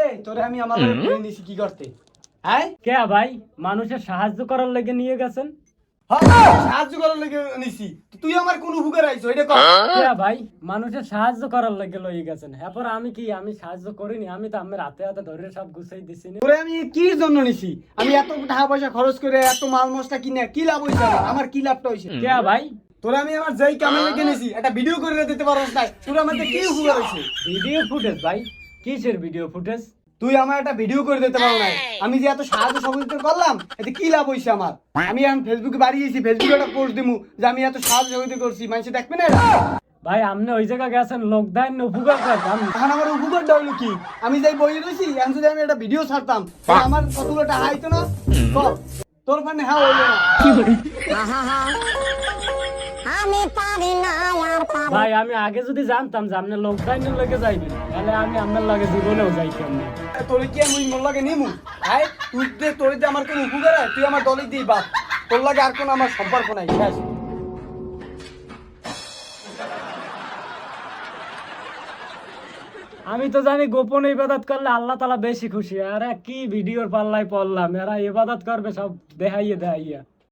এই তোরে আমি আমার নিছি কি করতে? হ্যাঁ? কে ভাই? মানুষের সাহায্য করার লেগে নিয়ে গেছেন? হ্যাঁ, সাহায্য করার লেগে নিছি। তুই আমার কোন উপকার আইছো এটা কর। কে ভাই? মানুষের সাহায্য করার লেগে লয়ে গেছেন। এরপর আমি কি আমি সাহায্য করিনি? আমি তো আমার হাতে হাতে ধরে সব গুছাই দিছি তোরে আমি কি জন্য নিছি? আমি এত টাকা পয়সা খরচ করে এত মাল মশলা কিনে কি লাভ হইছে? আমার? আমার কি লাভটা হইছে? কে ভাই? তোরে আমি আমার যেই কামে লেগে নিছি একটা ভিডিও করে দিতে পারছ না তোর আমার কি উপকার হইছে ভিডিও ফুটেজ ভাই। কিসের ভিডিও ফুটেজ তুই আমার একটা ভিডিও করে দিতে পারো না আমি যে এত সাহায্য সহযোগিতা করলাম এতে কি লাভ হইছে আমার? আমি এখন ফেসবুকে বাড়িয়েছি ফেসবুকে একটা পোস্ট দিমু যে আমি এত সাহায্য সহযোগিতা করছি। মানুষ দেখবে না এটা? ভাই আপনি ওই জায়গা গেছেন লোক দেন উপকার করতাম এখন আমার উপকারটা হইল কি? আমি যাই বই রয়েছি এখন যদি আমি একটা ভিডিও ছাড়তাম আমার কতগুলো টাকা আইতো না? তোর মানে হ্যাঁ হইল না। ভাই আমি আগে যদি জানতাম যে আপনি লোক দাইনের লগে যাইবেন তাহলে আমি আপনার লগে জীবনেও যাইতাম না। তোর কি আমি মোর লাগে নিমু? আই তুই যে তোর যে আমার কোনো উপকার হয় তুই আমার দলে দিই বাপ। তোর লাগে আর কোনো আমার সম্পর্ক নাই শেষ। আমি তো জানি গোপন ইবাদত করলে আল্লাহ তালা বেশি খুশি। আরে কি ভিডিওর পাল্লায় পড়লাম। এরা ইবাদত করবে সব দেখাইয়ে দেখাইয়া।